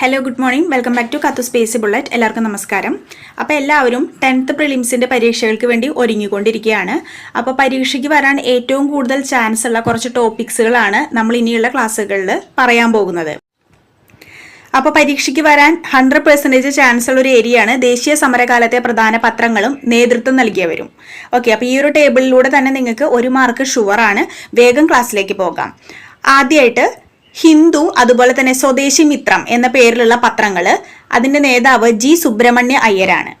Hello good morning welcome back to കത്തു space bullet എല്ലാവർക്കും നമസ്കാരം. അപ്പോൾ എല്ലാവരും ടെൻത്ത് പ്രിലിംസിന്റെ പരീക്ഷകൾക്ക് വേണ്ടി ഒരുങ്ങിക്കൊണ്ടിരിക്കുകയാണ്. അപ്പോൾ പരീക്ഷയ്ക്ക് വരാൻ ഏറ്റവും കൂടുതൽ ചാൻസ് ഉള്ള കുറച്ച് ടോപ്പിക്സുകളാണ് നമ്മൾ ഇനിയുള്ള ക്ലാസ്സുകളിൽ പറയാൻ പോകുന്നത്. അപ്പോൾ പരീക്ഷയ്ക്ക് വരാൻ ഹൺഡ്രഡ് പെർസെന്റേജ് ചാൻസ് ഉള്ള ഒരു ഏരിയയാണ് ദേശീയ സമരകാലത്തെ പ്രധാന പത്രങ്ങളും നേതൃത്വം നൽകിയവരും. ഓക്കെ അപ്പോൾ ഈ ഒരു ടേബിളിലൂടെ തന്നെ നിങ്ങൾക്ക് ഒരു മാർക്ക് ഷുവറാണ് വേഗം ക്ലാസ്സിലേക്ക് പോകാം. ആദ്യമായിട്ട് ഹിന്ദു അതുപോലെ തന്നെ സ്വദേശി മിത്രം എന്ന പേരിലുള്ള പത്രങ്ങൾ അതിന്റെ നേതാവ് ജി സുബ്രഹ്മണ്യ അയ്യരാണ്.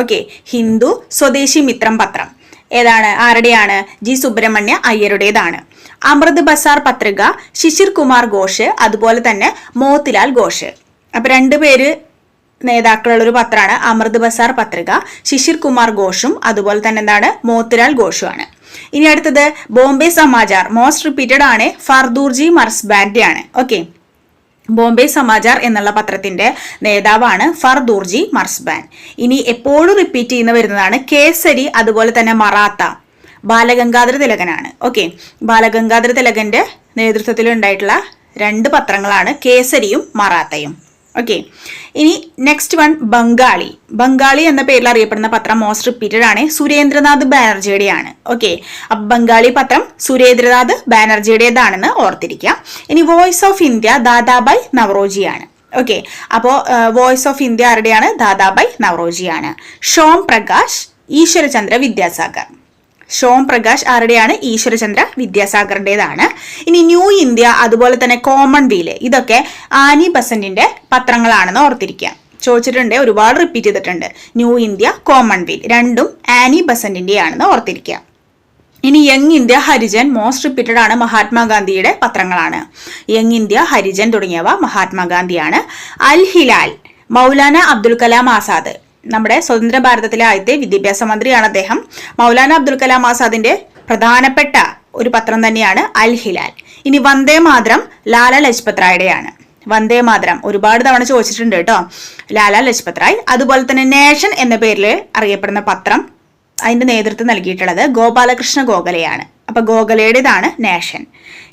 ഓക്കെ ഹിന്ദു സ്വദേശി മിത്രം പത്രം. ഏതാണ് ആരുടെയാണ്? ജി സുബ്രഹ്മണ്യ അയ്യരുടേതാണ്. അമൃത് ബസാർ പത്രിക ശിശിർ കുമാർ ഘോഷ് അതുപോലെ തന്നെ മോത്തിലാൽ ഘോഷ്. അപ്പൊ രണ്ടുപേര് നേതാക്കളുള്ള ഒരു പത്രമാണ് അമൃത് ബസാർ പത്രിക ശിശിർ കുമാർ ഘോഷും അതുപോലെ തന്നെ എന്താണ്? മോത്തിലാൽ ഘോഷുമാണ്. ഇനി അടുത്തത് ബോംബെ സമാചാർ. മോസ്റ്റ് റിപ്പീറ്റഡ് ആണ്. ഫർദൂർജി മർസ് ബാൻഡി ആണ് ഓക്കെ ബോംബെ സമാചാർ എന്നുള്ള പത്രത്തിന്റെ നേതാവാണ് ഫർദൂർജി മർസ്ബാൻ ഇനി എപ്പോഴും റിപ്പീറ്റ് ചെയ്യുന്ന വരുന്നതാണ് കേസരി അതുപോലെ തന്നെ മറാത്ത. ബാലഗംഗാധര തിലകനാണ്. ഓക്കെ ബാലഗംഗാധര തിലകന്റെ നേതൃത്വത്തിൽ ഉണ്ടായിട്ടുള്ള രണ്ട് പത്രങ്ങളാണ് കേസരിയും മറാത്തയും. ഓക്കെ ഇനി നെക്സ്റ്റ് വൺ ബംഗാളി ബംഗാളി എന്ന പേരിൽ അറിയപ്പെടുന്ന പത്രം മോസ്റ്റ് റിപ്പീറ്റഡ് ആണ്. സുരേന്ദ്രനാഥ് ബാനർജിയുടെയാണ്. ഓക്കെ അപ്പൊ ബംഗാളി പത്രം സുരേന്ദ്രനാഥ് ബാനർജിയുടേതാണെന്ന് ഓർത്തിരിക്കുക. ഇനി വോയിസ് ഓഫ് ഇന്ത്യ ദാദാബായ് നവറോജിയാണ്. ഓക്കെ അപ്പോൾ വോയിസ് ഓഫ് ഇന്ത്യ ആരുടെയാണ്? ദാദാബായ് നവറോജിയാണ്. ഷോം പ്രകാശ് ഈശ്വരചന്ദ്ര വിദ്യാസാഗർ. ഷോം പ്രകാശ് ആരുടെയാണ്? ഈശ്വരചന്ദ്ര വിദ്യാസാഗറിന്റെതാണ് ഇനി ന്യൂ ഇന്ത്യ അതുപോലെ തന്നെ കോമൺവെയിൽ ഇതൊക്കെ ആനി ബസന്റിന്റെ പത്രങ്ങളാണെന്ന് ഓർത്തിരിക്കുക. ചോദിച്ചിട്ടുണ്ട് ഒരുപാട് റിപ്പീറ്റ് ചെയ്തിട്ടുണ്ട്. ന്യൂ ഇന്ത്യ കോമൺവെയിൽ രണ്ടും ആനി ബസന്റിന്റെ ആണെന്ന് ഓർത്തിരിക്കുക. ഇനി young India Harijan most repeated ആണ് മഹാത്മാഗാന്ധിയുടെ പത്രങ്ങളാണ്. യങ് ഇന്ത്യ ഹരിജൻ തുടങ്ങിയവ മഹാത്മാഗാന്ധിയാണ്. അൽ ഹിലാൽ മൗലാന അബ്ദുൽ കലാം ആസാദ്. നമ്മുടെ സ്വതന്ത്ര ഭാരതത്തിലെ ആദ്യത്തെ വിദ്യാഭ്യാസ മന്ത്രിയാണ് അദ്ദേഹം. മൗലാന അബ്ദുൽ കലാം ആസാദിന്റെ പ്രധാനപ്പെട്ട ഒരു പത്രം തന്നെയാണ് അൽ ഹിലാൽ. ഇനി വന്ദേ മാതരം ലാല ലജ്പത് റായുടെയാണ് വന്ദേ മാതരം ഒരുപാട് തവണ ചോദിച്ചിട്ടുണ്ട് കേട്ടോ. ലാല ലജ്പത് റായ് അതുപോലെ തന്നെ നേഷൻ എന്ന പേരിൽ അറിയപ്പെടുന്ന പത്രം അതിന്റെ നേതൃത്വം നൽകിയിട്ടുള്ളത് ഗോപാലകൃഷ്ണ ഗോഖലയാണ്. അപ്പൊ ഗോഖലയുടേതാണ് നേഷൻ.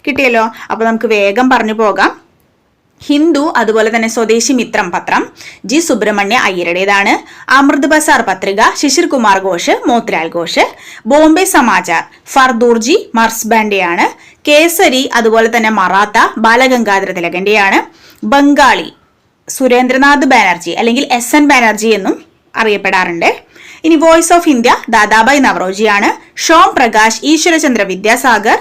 കിട്ടിയല്ലോ? അപ്പൊ നമുക്ക് വേഗം പറഞ്ഞു പോകാം. ഹിന്ദു അതുപോലെ തന്നെ സ്വദേശി മിത്രം പത്രം ജി സുബ്രഹ്മണ്യ അയ്യരുടേതാണ്. അമൃത് ബസാർ പത്രിക ശിശിർ കുമാർ ഘോഷ് മോത്തിലാൽ ഘോഷ്. ബോംബെ സമാചാർ ഫർദൂർജി മർസ്ബാൻഡെയാണ്. കേസരി അതുപോലെ തന്നെ മറാത്ത ബാലഗംഗാധര തിലകന്റെയാണ്. ബംഗാളി സുരേന്ദ്രനാഥ് ബാനർജി അല്ലെങ്കിൽ എസ് എൻ ബാനർജി എന്നും അറിയപ്പെടാറുണ്ട്. ഇനി വോയിസ് ഓഫ് ഇന്ത്യ ദാദാബായ് നവറോജിയാണ് ഷോം പ്രകാശ് ഈശ്വരചന്ദ്ര വിദ്യാസാഗർ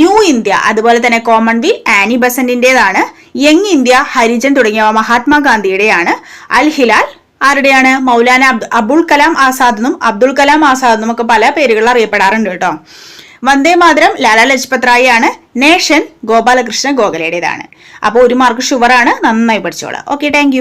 ന്യൂ ഇന്ത്യ അതുപോലെ തന്നെ കോമൺവെൽത്ത് ആനി ബസന്റിന്റേതാണ്. യങ് ഇന്ത്യ ഹരിജൻ തുടങ്ങിയവ മഹാത്മാഗാന്ധിയുടെയാണ്. അൽ ഹിലാൽ ആരുടെയാണ്? മൗലാന അബുൾ കലാം ആസാദ് എന്നും അബ്ദുൾ കലാം ആസാദ് എന്നും ഒക്കെ പല പേരുകളിൽ അറിയപ്പെടാറുണ്ട് കേട്ടോ. വന്ദേ മാതരം ലാലാ ലജ്പത് റായി ആണ് നേഷൻ ഗോപാലകൃഷ്ണ ഗോഖലയുടേതാണ്. അപ്പോൾ ഒരു മാർക്ക് ഷുവറാണ് നന്നായി പഠിച്ചോളാം. Okay thank